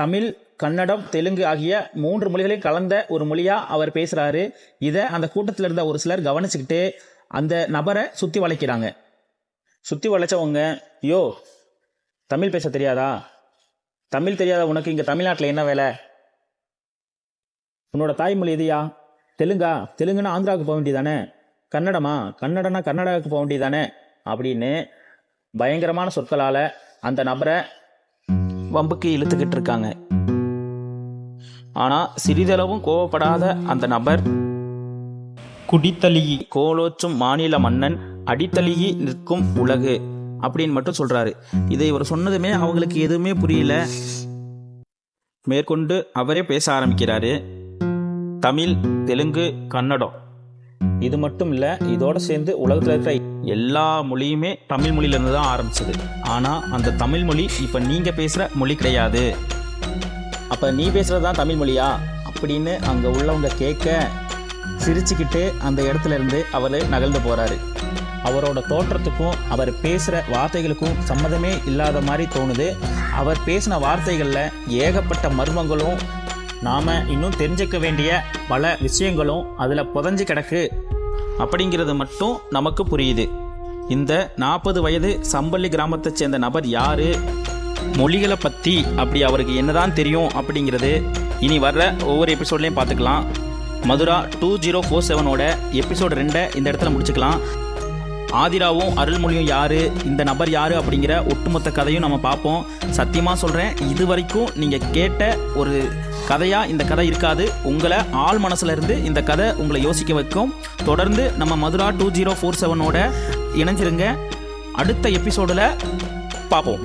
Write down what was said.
தமிழ் கன்னடம் தெலுங்கு ஆகிய மூன்று மொழிகளையும் கலந்த ஒரு மொழியாக அவர் பேசுகிறாரு இதை அந்த கூட்டத்தில் இருந்த ஒரு சிலர் கவனிச்சுக்கிட்டு அந்த நபரை சுற்றி வளைக்கிறாங்க. சுற்றி வளைச்சவங்க யோ தமிழ் பேச தெரியாதா? தமிழ் தெரியாத உனக்கு இங்கே தமிழ்நாட்டில் என்ன வேலை? உன்னோட தாய்மொழி எதுயா? தெலுங்கா? தெலுங்குனா ஆந்திராவுக்கு போக வேண்டியதானே கன்னடமா? கன்னடனா கர்நாடகாவுக்கு போக வேண்டியதானே அப்படின்னு பயங்கரமான சொற்களால் அந்த நபரை வம்புக்கு இழுத்துக்கிட்டு இருக்காங்க. ஆனால் சிறிதளவும் கோவப்படாத அந்த நபர் குடித்தளியி கோலோச்சும் மாநில மன்னன் அடித்தளியி நிற்கும் உலகு அப்படின்னு மட்டும் சொல்றாரு. இதை இவர் சொன்னதுமே அவங்களுக்கு எதுவுமே புரியல. மேற்கொண்டு அவரே பேச ஆரம்பிக்கிறாரு. தமிழ் தெலுங்கு கன்னடம். இது மட்டும் இல்லை இதோட சேர்ந்து உலகத்தில் இருக்கிற எல்லா மொழியுமே தமிழ் மொழியிலேருந்து தான் ஆரம்பிச்சது. ஆனால் அந்த தமிழ் மொழி இப்போ நீங்கள் பேசுகிற மொழி கிடையாது. அப்போ நீ பேசுகிறது தான் தமிழ் மொழியா? அப்படின்னு அங்கே உள்ளவங்க கேட்க சிரிச்சுக்கிட்டு அந்த இடத்துல இருந்து அவர் நகர்ந்து போகிறாரு அவரோட தோற்றத்துக்கும் அவர் பேசுகிற வார்த்தைகளுக்கும் சம்மதமே இல்லாத மாதிரி தோணுது. அவர் பேசின வார்த்தைகளில் ஏகப்பட்ட மர்மங்களும் நாம் இன்னும் தெரிஞ்சுக்க வேண்டிய பல விஷயங்களும் அதில் புதஞ்சு கிடக்கு. அப்படிங்கிறது மட்டும் நமக்கு புரியுது. இந்த நாற்பது வயது சம்பள்ளி கிராமத்தை சேர்ந்த நபர் யாரு? மொழிகளை பற்றி அப்படி அவருக்கு என்னதான் தெரியும் அப்படிங்கிறது இனி வர்ற ஒவ்வொரு எபிசோட்லையும் பார்த்துக்கலாம். மதுரா டூ ஜீரோ ஃபோர் செவனோட எபிசோட் ரெண்டை இந்த இடத்துல முடிச்சுக்கலாம். ஆதிராவும் அருள்மொழியும் யாரு? இந்த நபர் யாரு அப்படிங்கிற ஒட்டுமொத்த கதையும் நம்ம பார்ப்போம். சத்தியமாக சொல்கிறேன் இது வரைக்கும் நீங்கள் கேட்ட ஒரு கதையாக இந்த கதை இருக்காது. உங்களை ஆள் மனசுலேருந்து இந்த கதை உங்களை யோசிக்க வைக்கும். தொடர்ந்து நம்ம மதுரா டூ ஜீரோ ஃபோர் செவனோட இணைஞ்சிருங்க. அடுத்த எபிசோடில் பார்ப்போம்.